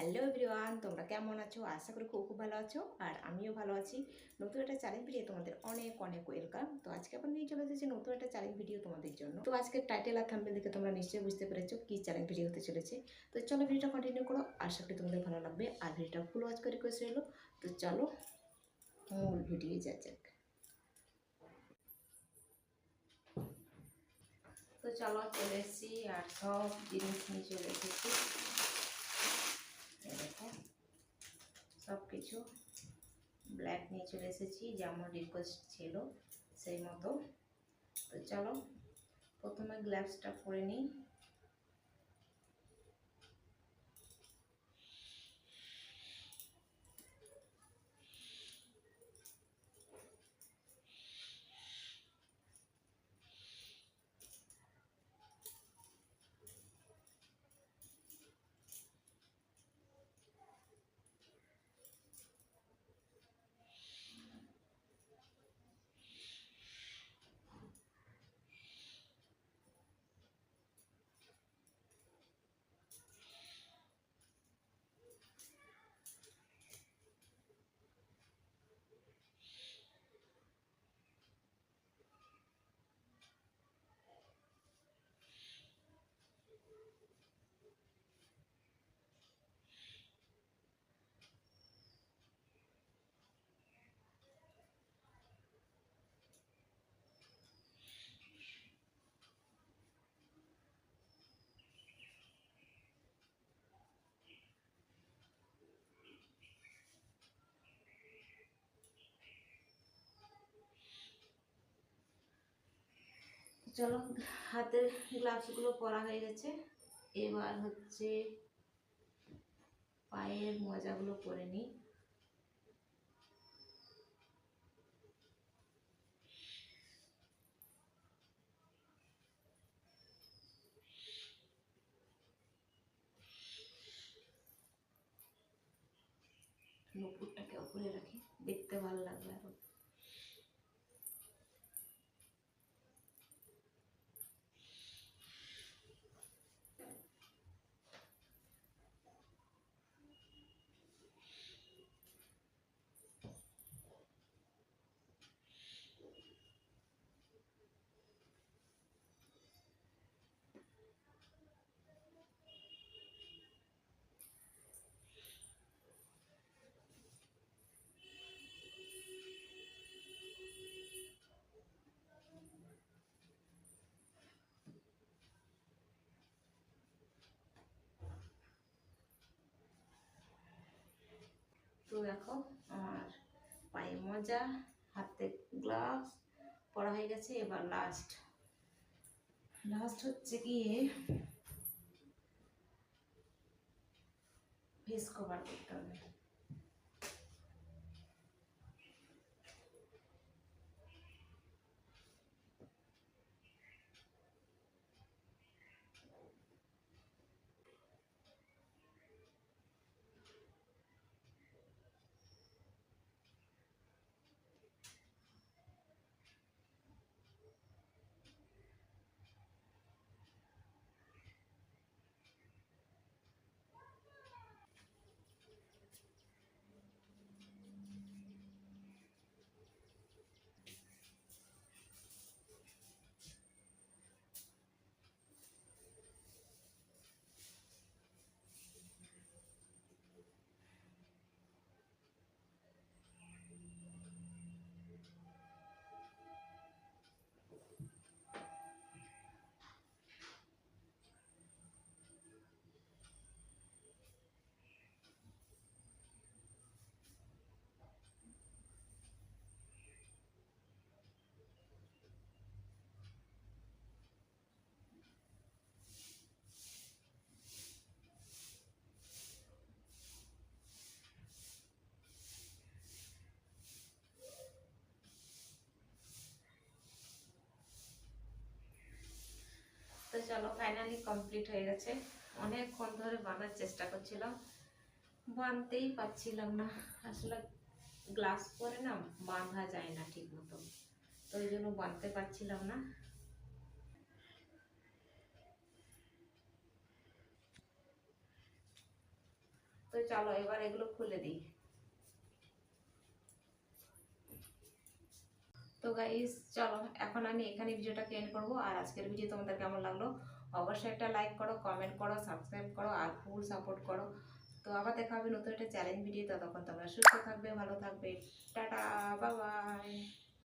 Hello everyone, তোমরা কেমন আছো? আশা করি খুব খুব ভালো আছো, আর আমিও ভালো আছি। নতুন একটা চ্যালেঞ্জ ভিডিও তোমাদের অনেক অনেক ওয়েলকাম তো আজকে আবার নিয়ে চলে এসেছি নতুন একটা চ্যালেঞ্জ ভিডিও তোমাদের জন্য। তো আজকে টাইটেল আর থাম্বেল দেখে তোমরা নিশ্চয়ই বুঝতে পেরেছ কি চ্যালেঞ্জ ভিডিও হতে চলেছে। তো চলো ভিডিওটা কন্টিনিউ করো, আশা করি তোমাদের ভালো লাগবে। আর ভিডিওটা ফুল ওয়াচ করে রিকোয়েস্ট রইল। তো চলো মূল ভিডিও যা যাক। তো চলো চলে এসেছি, আর সব জিনিস নিয়ে চলে এসেছি এই দেখো সব কিছু। ব্ল্যাক নিয়ে চলে এসেছি, যেমন রিকোয়েস্ট ছিল, সেই মতো। তো চলো, প্রথমে গ্লাভসটা করে নিই। চলো, হাতের গ্লাভসগুলো পরা হয়ে গেছে। এবার হচ্ছে পায়ের মজাগুলো পরে নিই। নুপুরটাকে উপরে রাখি, দেখতে ভালো লাগবে আরও। তো দেখো আমার পায়ে মজা, হাতে গ্লাভস পরা হয়ে গেছে, এবার লাস্ট লাস্ট হচ্ছে গিয়ে ফেস কভার করতে হবে তো চলো ফাইনালি কমপ্লিট হয়ে গেছে। অনেকক্ষণ ধরে বাঁধার চেষ্টা করছিলাম। বাঁধতেই পারছিলাম না। আসলে গ্লাস পরে না বাঁধা যায় না ঠিক মতো। তো ওই জন্য বাঁধতে পারছিলাম না। তো চলো এবার এগুলো খুলে দিই। তো গাইস চলো, এখন আমি এখানে ভিডিওটাকে এন্ড করব। আর আজকের ভিডিও তোমাদের কেমন লাগল? অবশ্যই একটা লাইক করো কমেন্ট করো সাবস্ক্রাইব করো আর ফুল সাপোর্ট করো। তো আবার দেখা হবে নতুন একটা চ্যালেঞ্জ ভিডিও ততক্ষণ তোমরা সুস্থ থাকবে, ভালো থাকবে। Tata bye bye